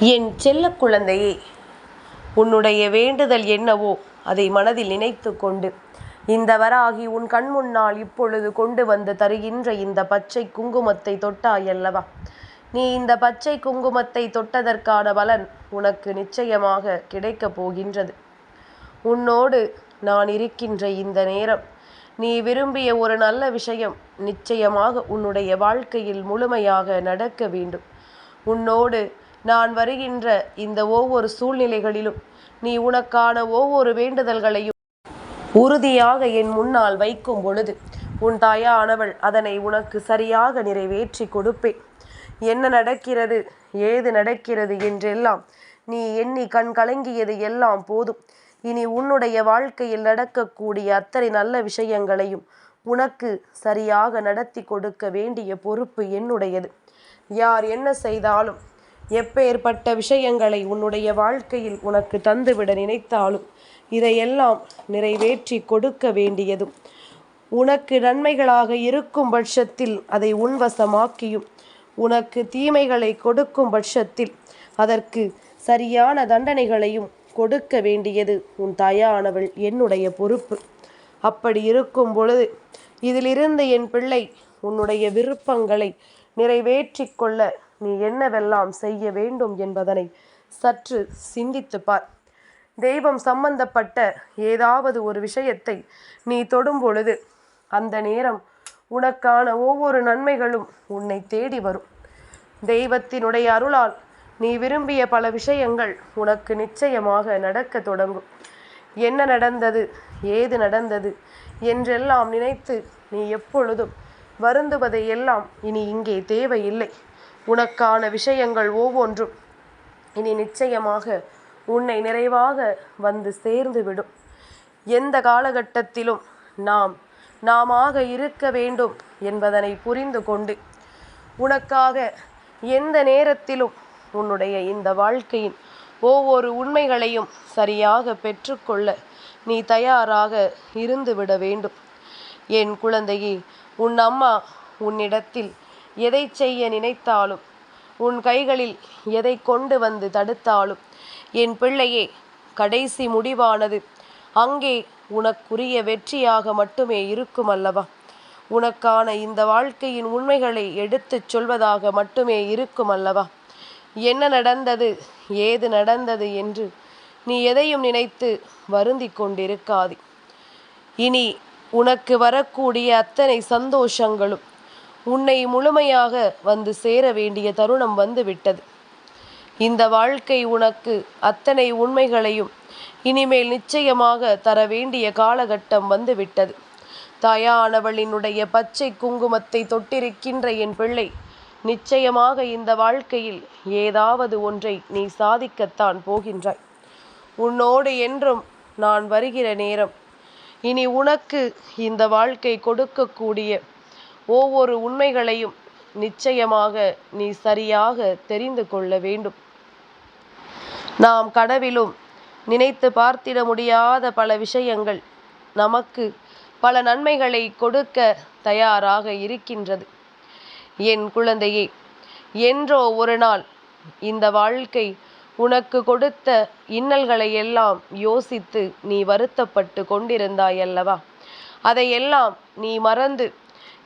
என் செல்ல குழந்தையே உன்னுடைய வேண்டுதல் என்னவோ அதை மனதில் நினைத்து கொண்டு. இந்த வராகி உன் கண் முன்னால் இப்பொழுது கொண்டு வந்து தருகின்ற இந்த பச்சை குங்குமத்தை தொட்டாயல்லவா? நீ இந்த பச்சை குங்குமத்தை தொட்டதற்கான பலன் உனக்கு நிச்சயமாக கிடைக்கப் போகின்றது. உன்னோடு நான் இருக்கின்ற இந்த நேரம் நீ விரும்பிய ஒரு நல்ல விஷயம் நிச்சயமாக உன்னுடைய வாழ்க்கையில் முழுமையாக நடக்க வேண்டும். உன்னோடு நான் வருகின்ற இந்த ஒவ்வொரு சூழ்நிலைகளிலும் நீ உனக்கான ஒவ்வொரு வேண்டுதல்களையும் உறுதியாக என் முன்னால் வைக்கும் பொழுது உன் தாயானவள் அதனை உனக்கு சரியாக நிறைவேற்றி கொடுப்பேன். என்ன நடக்கிறது ஏது நடக்கிறது என்றெல்லாம் நீ எண்ணி கண் கலங்கியது எல்லாம் போதும். இனி உன்னுடைய வாழ்க்கையில் நடக்கக்கூடிய அத்தனை நல்ல விஷயங்களையும் உனக்கு சரியாக நடத்தி கொடுக்க வேண்டிய பொறுப்பு என்னுடையது. யார் என்ன செய்தாலும் எப்பேற்பட்ட விஷயங்களை உன்னுடைய வாழ்க்கையில் உனக்கு தந்துவிட நினைத்தாலும் இதையெல்லாம் நிறைவேற்றி கொடுக்க வேண்டியதும் உனக்கு நன்மைகளாக இருக்கும் பட்சத்தில் அதை உன்வசமாக்கியும். உனக்கு தீமைகளை கொடுக்கும் பட்சத்தில் அதற்கு சரியான தண்டனைகளையும் கொடுக்க வேண்டியது உன் தாயானவள் என்னுடைய பொறுப்பு. அப்படி இருக்கும் பொழுது இதிலிருந்து என் பிள்ளை உன்னுடைய விருப்பங்களை நிறைவேற்றி கொள்ள நீ என்னவெல்லாம் செய்ய வேண்டும் என்பதனை சற்று சிந்தித்து பார் தெய்வம் சம்பந்தப்பட்ட ஏதாவது ஒரு விஷயத்தை நீ தொடும் பொழுது அந்த நேரம் உனக்கான ஒவ்வொரு நன்மைகளும் உன்னை தேடி வரும். தெய்வத்தினுடைய அருளால் நீ விரும்பிய பல விஷயங்கள் உனக்கு நிச்சயமாக நடக்க தொடங்கும். என்ன நடந்தது ஏது நடந்தது என்றெல்லாம் நினைத்து நீ எப்பொழுதும் வருந்துவதை எல்லாம் இனி இங்கே தேவையில்லை. உனக்கான விஷயங்கள் ஒவ்வொன்றும் இனி நிச்சயமாக உன்னை நிறைவாக வந்து சேர்ந்து விடும். எந்த காலகட்டத்திலும் நாம் நாமாக இருக்க வேண்டும் என்பதனை புரிந்து கொண்டு உனக்காக எந்த நேரத்திலும் உன்னுடைய இந்த வாழ்க்கையின் ஒவ்வொரு உண்மைகளையும் சரியாக பெற்றுக்கொள்ள நீ தயாராக இருந்துவிட வேண்டும். என் குழந்தையே உன் அம்மா உன்னிடத்தில் எதை செய்ய நினைத்தாலும் உன் கைகளில் எதை கொண்டு வந்து தடுத்தாலும் என் பிள்ளையே கடைசி முடிவானது. அங்கே உனக்குரிய வெற்றியாக மட்டுமே இருக்கும் அல்லவா? உனக்கான இந்த வாழ்க்கையின் உண்மைகளை எடுத்துச் சொல்வதாக மட்டுமே இருக்கும் அல்லவா? என்ன நடந்தது ஏது நடந்தது என்று நீ எதையும் நினைத்து வருந்தி கொண்டிருக்காதே. இனி உனக்கு வரக்கூடிய அத்தனை சந்தோஷங்களும் உன்னை முழுமையாக வந்து சேர வேண்டிய தருணம் வந்து விட்டது இந்த வாழ்க்கை உனக்கு அத்தனை உண்மைகளையும் இனிமேல் நிச்சயமாக தர வேண்டிய காலகட்டம் வந்துவிட்டது. தாயானவளினுடைய பச்சை குங்குமத்தை தொட்டிருக்கின்ற என் பிள்ளை நிச்சயமாக இந்த வாழ்க்கையில் ஏதாவது ஒன்றை நீ சாதிக்கத்தான் போகின்றாய். உன்னோடு என்றும் நான் வருகிற நேரம் இனி உனக்கு இந்த வாழ்க்கை கொடுக்கக்கூடிய ஒவ்வொரு உண்மைகளையும் நிச்சயமாக நீ சரியாக தெரிந்து கொள்ள வேண்டும். நாம் கனவிலும் நினைத்து பார்த்திட முடியாத பல விஷயங்கள் நமக்கு பல நன்மைகளை கொடுக்க தயாராக இருக்கின்றது. என் குழந்தையே என்றோ ஒரு நாள் இந்த வாழ்க்கை உனக்கு கொடுத்த இன்னல்களை எல்லாம் யோசித்து நீ வருத்தப்பட்டு கொண்டிருந்தாயல்லவா அதையெல்லாம் நீ மறந்து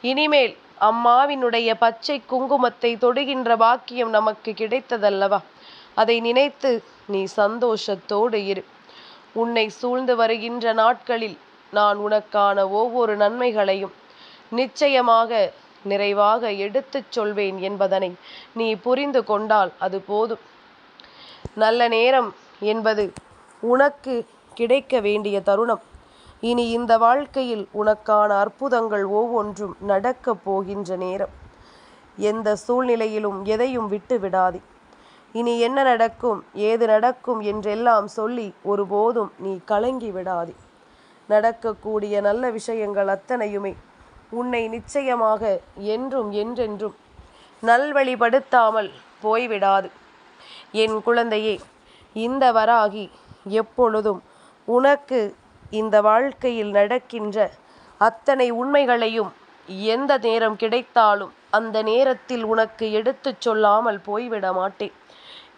இனிமேல் அம்மாவினுடைய பச்சை குங்குமத்தை தொடுகின்ற பாக்கியம் நமக்கு கிடைத்ததல்லவா? அதை நினைத்து நீ சந்தோஷத்தோடு இரு. உன்னை சூழ்ந்து வருகின்ற நாட்களில் நான் உனக்கான ஒவ்வொரு நன்மைகளையும் நிச்சயமாக நிறைவாக எடுத்துச் சொல்வேன் என்பதனை நீ புரிந்து கொண்டால் அது போதும். நல்ல நேரம் என்பது உனக்கு கிடைக்க வேண்டிய தருணம். இனி இந்த வாழ்க்கையில் உனக்கான அற்புதங்கள் ஒவ்வொன்றும் நடக்கப் போகின்ற நேரம். எந்த சூழ்நிலையிலும் எதையும் விட்டு விடாதே. இனி என்ன நடக்கும் ஏது நடக்கும் என்றெல்லாம் சொல்லி ஒருபோதும் நீ கலங்கி விடாதே. நடக்கக்கூடிய நல்ல விஷயங்கள் அத்தனையுமே உன்னை நிச்சயமாக என்றும் என்றென்றும் நல்வழிப்படுத்தாமல் போய்விடாது. என் குழந்தையே இந்த வராகி எப்பொழுதும் உனக்கு இந்த வாழ்க்கையில் நடக்கின்ற அத்தனை உண்மைகளையும் எந்த நேரம் கிடைத்தாலும் அந்த நேரத்தில் உனக்கு எடுத்துச் சொல்லாமல் போய்விட மாட்டேன்.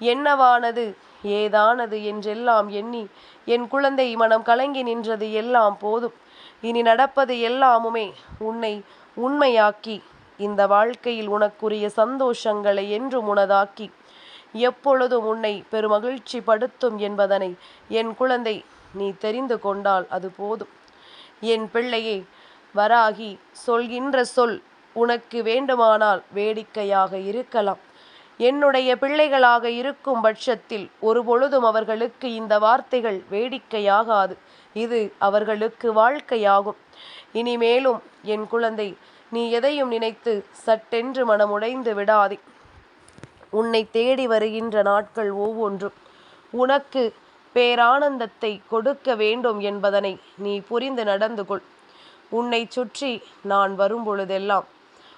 என்னவானது? ஏதானது? என்றெல்லாம் எண்ணி என் குழந்தை மனம் கலங்கி நின்றது எல்லாம் போதும். இனி நடப்பது எல்லாமுமே உன்னை உண்மையாக்கி இந்த வாழ்க்கையில் உனக்குரிய சந்தோஷங்களை என்றும் உனதாக்கி எப்பொழுதும் உன்னை பெருமகிழ்ச்சி படுத்தும் என்பதனை என் குழந்தை நீ தெரிந்து கொண்டால் அது போதும். என் பிள்ளையே வராகி சொல்கின்ற சொல் உனக்கு வேண்டுமானால் வேடிக்கையாக இருக்கலாம். என்னுடைய பிள்ளைகளாக இருக்கும் பட்சத்தில் ஒருபொழுதும் அவர்களுக்கு இந்த வார்த்தைகள் வேடிக்கையாகாது. இது அவர்களுக்கு வாழ்க்கையாகும். இனிமேலும் என் குழந்தை நீ எதையும் நினைத்து சட்டென்று மனமுடைந்து விடாதே. உன்னை தேடி வருகின்ற நாட்கள் ஒவ்வொன்றும். உனக்கு பேரானந்தத்தை கொடுக்க வேண்டும் என்பதனை நீ புரிந்து நடந்து கொள் உன்னை சுற்றி நான் வரும்பொழுதெல்லாம்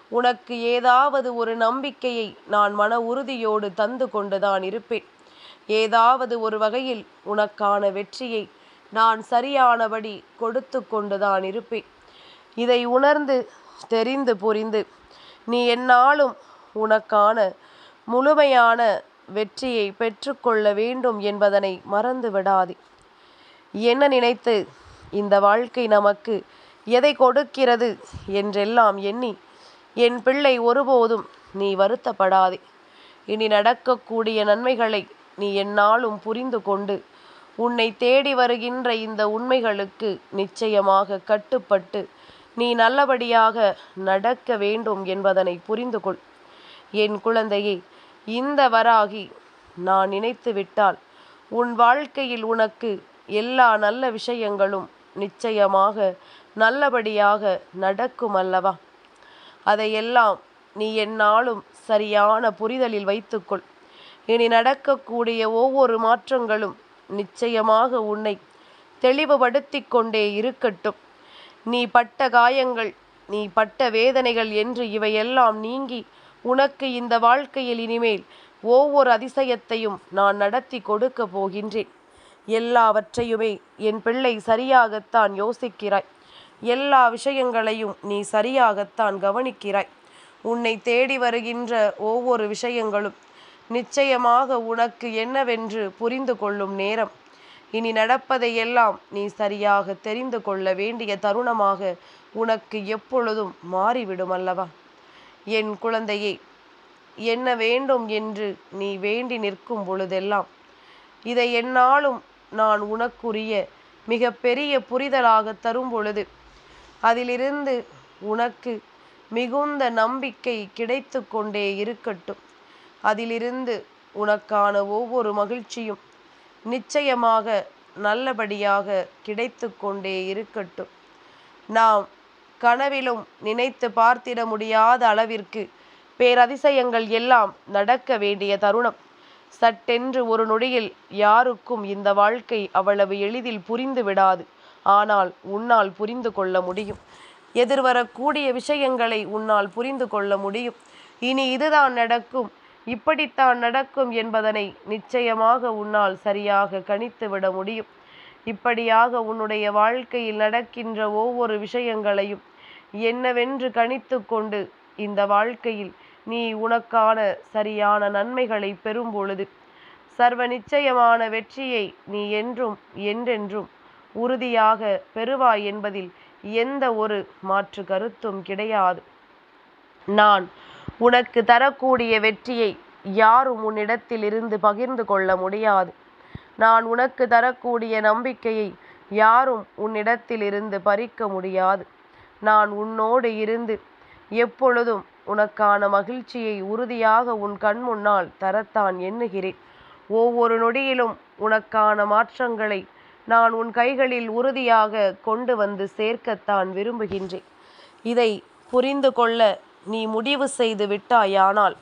உனக்கு ஏதாவது ஒரு நம்பிக்கையை நான் மன உறுதியோடு தந்து கொண்டுதான் இருப்பேன். ஏதாவது ஒரு வகையில் உனக்கான வெற்றியை நான் சரியானபடி கொடுத்து கொண்டுதான் இருப்பேன். இதை உணர்ந்து தெரிந்து புரிந்து நீ என்னாலும் உனக்கான முழுமையான வெற்றியை பெற்றுக்கொள்ள வேண்டும் என்பதனை மறந்து விடாதே என்ன நினைத்து இந்த வாழ்க்கை நமக்கு எதை கொடுக்கிறது என்றெல்லாம் எண்ணி என் பிள்ளை ஒருபோதும் நீ வருத்தப்படாதே. இனி நடக்கக்கூடிய நன்மைகளை நீ என்னாலும் புரிந்து கொண்டு உன்னை தேடி வருகின்ற இந்த உண்மைகளுக்கு நிச்சயமாக கட்டுப்பட்டு நீ நல்லபடியாக நடக்க வேண்டும் என்பதனை புரிந்து கொள். என் குழந்தையே இந்த வராகி நான் நினைத்து விட்டால் உன் வாழ்க்கையில் உனக்கு எல்லா நல்ல விஷயங்களும் நிச்சயமாக நல்லபடியாக நடக்கும் அல்லவா அதையெல்லாம் நீ என்னாலும் சரியான புரிதலில் வைத்துக்கொள். இனி நடக்கக்கூடிய ஒவ்வொரு மாற்றங்களும் நிச்சயமாக உன்னை தெளிவுபடுத்தி கொண்டே இருக்கட்டும். நீ பட்ட காயங்கள் நீ பட்ட வேதனைகள் என்று இவையெல்லாம் நீங்கி உனக்கு இந்த வாழ்க்கையில் இனிமேல் ஒவ்வொரு அதிசயத்தையும் நான் நடத்தி கொடுக்க போகின்றேன். எல்லாவற்றையுமே என் பிள்ளை சரியாகத்தான் யோசிக்கிறாய். எல்லா விஷயங்களையும் நீ சரியாகத்தான் கவனிக்கிறாய். உன்னை தேடி வருகின்ற ஒவ்வொரு விஷயங்களும் நிச்சயமாக உனக்கு என்னவென்று புரிந்து கொள்ளும் நேரம். இனி நடப்பதையெல்லாம் நீ சரியாக தெரிந்து கொள்ள வேண்டிய தருணமாக உனக்கு எப்பொழுதும் மாறிவிடும் அல்லவா? என் குழந்தையே என்ன வேண்டும் என்று நீ வேண்டி நிற்கும் பொழுதெல்லாம் இதை என்னாலும் நான் உனக்குரிய மிக பெரிய புரிதலாக தரும் பொழுது அதிலிருந்து உனக்கு மிகுந்த நம்பிக்கை கிடைத்து கொண்டே இருக்கட்டும். அதிலிருந்து உனக்கான ஒவ்வொரு மகிழ்ச்சியும் நிச்சயமாக நல்லபடியாக கிடைத்து கொண்டே இருக்கட்டும். நாம் கனவிலும் நினைத்து பார்த்திட முடியாத அளவிற்கு பேரதிசயங்கள் எல்லாம் நடக்க வேண்டிய தருணம். சட்டென்று ஒரு நொடியில் யாருக்கும் இந்த வாழ்க்கை அவ்வளவு எளிதில் புரிந்து விடாது. ஆனால் உன்னால் புரிந்து கொள்ள முடியும். எதிர்வரக்கூடிய விஷயங்களை உன்னால் புரிந்து கொள்ள முடியும். இனி இதுதான் நடக்கும். இப்படித்தான் நடக்கும் என்பதனை நிச்சயமாக உன்னால் சரியாக கணித்து விட முடியும். இப்படியாக உன்னுடைய வாழ்க்கையில் நடக்கின்ற ஒவ்வொரு விஷயங்களையும் என்னவென்று கணித்து கொண்டு இந்த வாழ்க்கையில் நீ உனக்கான சரியான நன்மைகளை பெறும் பொழுது சர்வ நிச்சயமான வெற்றியை நீ என்றும் என்றென்றும் உறுதியாக பெறுவாய் என்பதில் எந்த ஒரு மாற்று கருத்தும் கிடையாது. நான் உனக்கு தரக்கூடிய வெற்றியை யாரும் உன்னிடத்தில் இருந்து பகிர்ந்து கொள்ள முடியாது. நான் உனக்கு தரக்கூடிய நம்பிக்கையை யாரும் உன்னிடத்தில் இருந்து பறிக்க முடியாது. நான் உன்னோடு இருந்து எப்பொழுதும் உனக்கான மகிழ்ச்சியை உறுதியாக உன் கண் முன்னால் தரத்தான் எண்ணுகிறேன். ஒவ்வொரு நொடியிலும் உனக்கான மாற்றங்களை நான் உன் கைகளில் உறுதியாக கொண்டு வந்து சேர்க்கத்தான் விரும்புகின்றேன். இதை புரிந்து கொள்ள நீ முடிவு செய்து விட்டாயானால்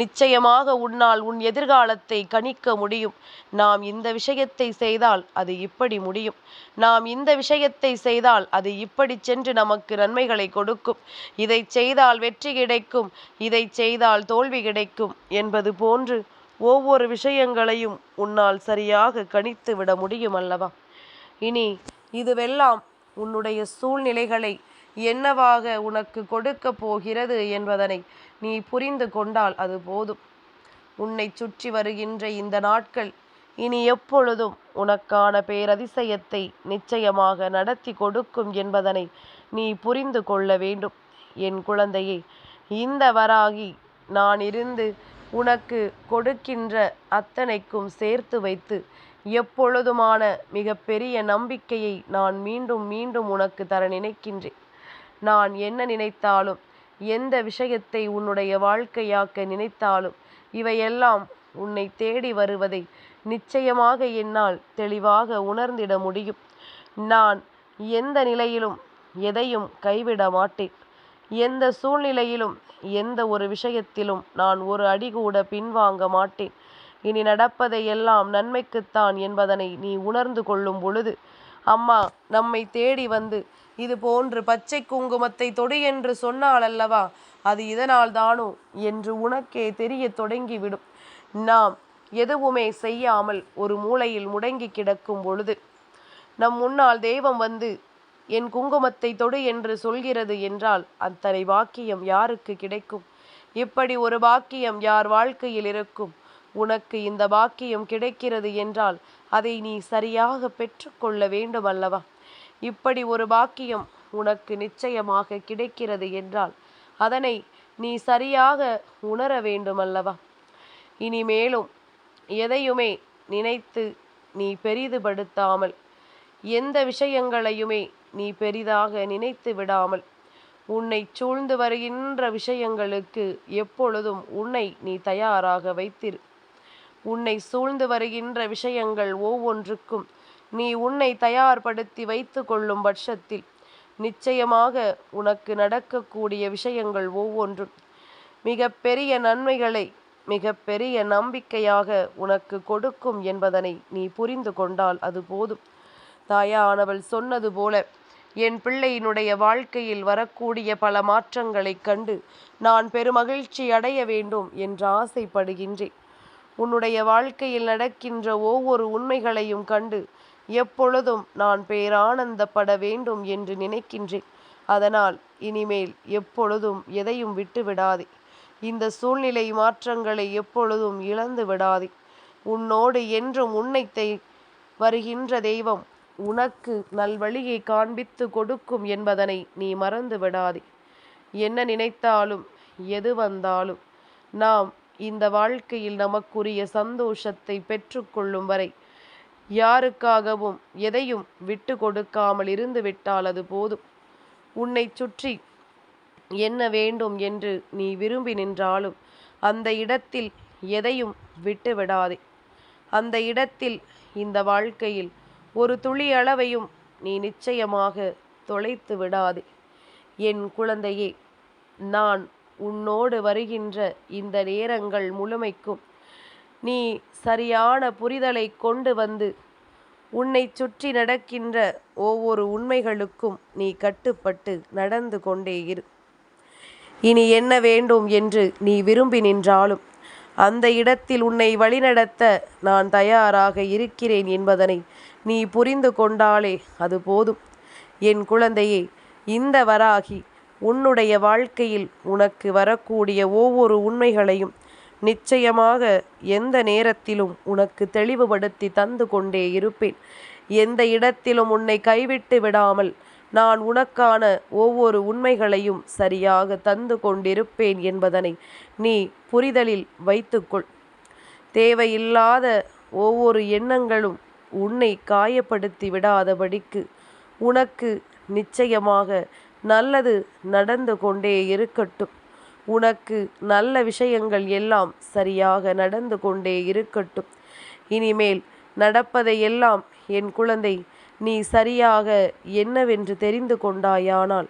நிச்சயமாக உன்னால் உன் எதிர்காலத்தை கணிக்க முடியும். நாம் இந்த விஷயத்தை செய்தால் அது இப்படி முடியும். நாம் இந்த விஷயத்தை செய்தால் அது இப்படி சென்று நமக்கு நன்மைகளை கொடுக்கும். இதை செய்தால் வெற்றி கிடைக்கும். இதை செய்தால் தோல்வி கிடைக்கும் என்பது போன்று ஒவ்வொரு விஷயங்களையும் உன்னால் சரியாக கணித்து விட முடியும் அல்லவா? இனி இதுவெல்லாம் உன்னுடைய சூழ்நிலைகளை என்னவாக உனக்கு கொடுக்க போகிறது என்பதனை நீ புரிந்து கொண்டால் அது போதும். உன்னைச் சுற்றி வருகின்ற இந்த நாட்கள் இனி எப்பொழுதும் உனக்கான பேரதிசயத்தை நிச்சயமாக நடத்தி கொடுக்கும் என்பதனை நீ புரிந்து கொள்ள வேண்டும். என் குழந்தையே இந்த வராகி நான் இருந்து உனக்கு கொடுக்கின்ற அத்தனைக்கும் சேர்த்து வைத்து எப்பொழுதுமான மிகப்பெரிய நம்பிக்கையை நான் மீண்டும் மீண்டும் உனக்கு தர நினைக்கின்றேன். நான் என்ன நினைத்தாலும் எந்த விஷயத்தை உன்னுடைய வாழ்க்கையாக்க நினைத்தாலும் இவையெல்லாம் உன்னை தேடி வருவதை நிச்சயமாக என்னால் தெளிவாக உணர்ந்திட முடியும். நான் எந்த நிலையிலும் எதையும் கைவிட மாட்டேன். எந்த சூழ்நிலையிலும் எந்த ஒரு விஷயத்திலும் நான் ஒரு அடி கூட பின்வாங்க மாட்டேன். இனி நடப்பதை எல்லாம் நன்மைக்குத்தான் என்பதனை நீ உணர்ந்து கொள்ளும் பொழுது அம்மா நம்மை தேடி வந்து இது போன்று பச்சை குங்குமத்தை தொடு என்று சொன்னால் அல்லவா அது இதனால் தானோ என்று உனக்கே தெரிய தொடங்கிவிடும். நாம் எதுவுமே செய்யாமல் ஒரு மூலையில் முடங்கி கிடக்கும் பொழுது நம் முன்னால் தெய்வம் வந்து என் குங்குமத்தை தொடு என்று சொல்கிறது என்றால் அத்தனை வாக்கியம் யாருக்கு கிடைக்கும்? இப்படி ஒரு பாக்கியம் யார் வாழ்க்கையில் இருக்கும்? உனக்கு இந்த பாக்கியம் கிடைக்கிறது என்றால் அதை நீ சரியாக பெற்றுக்கொள்ள வேண்டும் அல்லவா இப்படி ஒரு பாக்கியம் உனக்கு நிச்சயமாக கிடைக்கிறது என்றால் அதனை நீ சரியாக உணர வேண்டும் அல்லவா இனிமேலும் எதையுமே நினைத்து நீ பெரிதுபடுத்தாமல் எந்த விஷயங்களையுமே நீ பெரிதாக நினைத்து விடாமல் உன்னை சூழ்ந்து வருகின்ற விஷயங்களுக்கு எப்பொழுதும் உன்னை நீ தயாராக வைத்திரு. உன்னை சூழ்ந்து வருகின்ற விஷயங்கள் ஒவ்வொன்றுக்கும் நீ உன்னை தயார்படுத்தி வைத்து கொள்ளும் பட்சத்தில் நிச்சயமாக உனக்கு நடக்கக்கூடிய விஷயங்கள் ஒவ்வொன்றும். மிக பெரிய நன்மைகளை மிக பெரிய நம்பிக்கையாக உனக்கு கொடுக்கும் என்பதனை நீ புரிந்து கொண்டால் அது போதும். தாயானவள் சொன்னது போல என் பிள்ளையினுடைய வாழ்க்கையில் வரக்கூடிய பல மாற்றங்களைக் கண்டு நான் பெருமகிழ்ச்சி அடைய வேண்டும் என்று ஆசைப்படுகின்றேன். உன்னுடைய வாழ்க்கையில் நடக்கின்ற ஒவ்வொரு உண்மைகளையும் கண்டு எப்பொழுதும் நான் பேரானந்தப்பட வேண்டும் என்று நினைக்கின்றேன். அதனால் இனிமேல் எப்பொழுதும் எதையும் விட்டு விடாதே. இந்த சூழ்நிலை மாற்றங்களை எப்பொழுதும் இழந்து விடாதே. உன்னோடு என்றும் உன்னை வருகின்ற தெய்வம் உனக்கு நல்வழியை காண்பித்து கொடுக்கும் என்பதனை நீ மறந்து விடாதே. என்ன நினைத்தாலும் எது வந்தாலும் நாம் இந்த வாழ்க்கையில் நமக்குரிய சந்தோஷத்தை பெற்றுக்கொள்ளும் வரை யாருக்காகவும் எதையும் விட்டு கொடுக்காமல் இருந்து விட்டால் அது போதும். உன்னை சுற்றி என்ன வேண்டும் என்று நீ விரும்பி நின்றாலும் அந்த இடத்தில் எதையும் விட்டு விடாதே. அந்த இடத்தில் இந்த வாழ்க்கையில் ஒரு துளி அளவையும் நீ நிச்சயமாக தொலைத்து விடாதே. என் குழந்தையே நான் உன்னோடு வருகின்ற இந்த நேரங்கள் முழுமைக்கும். நீ சரியான புரிதலை கொண்டு வந்து உன்னை சுற்றி நடக்கின்ற ஒவ்வொரு உண்மைகளுக்கும் நீ கட்டுப்பட்டு நடந்து கொண்டே இரு. இனி என்ன வேண்டும் என்று நீ விரும்பி நின்றாலும் அந்த இடத்தில் உன்னை வழிநடத்த நான் தயாராக இருக்கிறேன் என்பதனை நீ புரிந்து கொண்டாலே அது போதும். என் குழந்தையே இந்த வராகி உன்னுடைய வாழ்க்கையில் உனக்கு வரக்கூடிய ஒவ்வொரு உண்மைகளையும் நிச்சயமாக எந்த நேரத்திலும் உனக்கு தெளிவுபடுத்தி தந்து கொண்டே இருப்பேன். எந்த இடத்திலும் உன்னை கைவிட்டு விடாமல் நான் உனக்கான ஒவ்வொரு உண்மைகளையும் சரியாக தந்து கொண்டிருப்பேன் என்பதனை நீ புரிதலில் வைத்துக்கொள். தேவையில்லாத ஒவ்வொரு எண்ணங்களும் உன்னை காயப்படுத்தி விடாதபடிக்கு உனக்கு நிச்சயமாக நல்லது நடந்து கொண்டே இருக்கட்டும். உனக்கு நல்ல விஷயங்கள் எல்லாம் சரியாக நடந்து கொண்டே இருக்கட்டும். இனிமேல் நடப்பதையெல்லாம் என் குழந்தை நீ சரியாக என்னவென்று தெரிந்து கொண்டாயானால்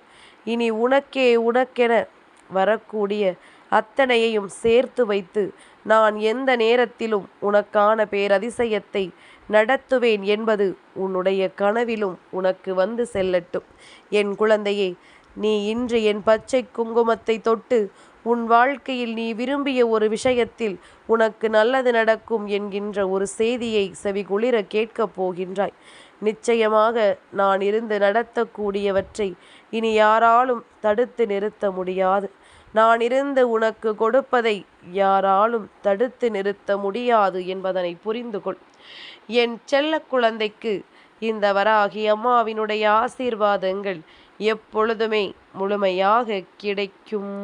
இனி உனக்கே உனக்கென வரக்கூடிய அத்தனையையும் சேர்த்து வைத்து நான் எந்த நேரத்திலும் உனக்கான பேரதிசயத்தை நடத்துவேன் என்பது உன்னுடைய கனவிலும் உனக்கு வந்து செல்லட்டும். என் குழந்தையே நீ இன்று என் பச்சை குங்குமத்தை தொட்டு உன் வாழ்க்கையில் நீ விரும்பிய ஒரு விஷயத்தில் உனக்கு நல்லது நடக்கும் என்கின்ற ஒரு செய்தியை செவிகுளிர கேட்கப் போகின்றாய். நிச்சயமாக நான் இருந்து நடத்தக்கூடியவற்றை இனி யாராலும் தடுத்து நிறுத்த முடியாது. நான் இருந்து உனக்கு கொடுப்பதை யாராலும் தடுத்து நிறுத்த முடியாது என்பதனை புரிந்து கொள். என் செல்ல குழந்தைக்கு இந்த வராகி அம்மாவினுடைய ஆசீர்வாதங்கள் எப்பொழுதுமே முழுமையாக கிடைக்கும்.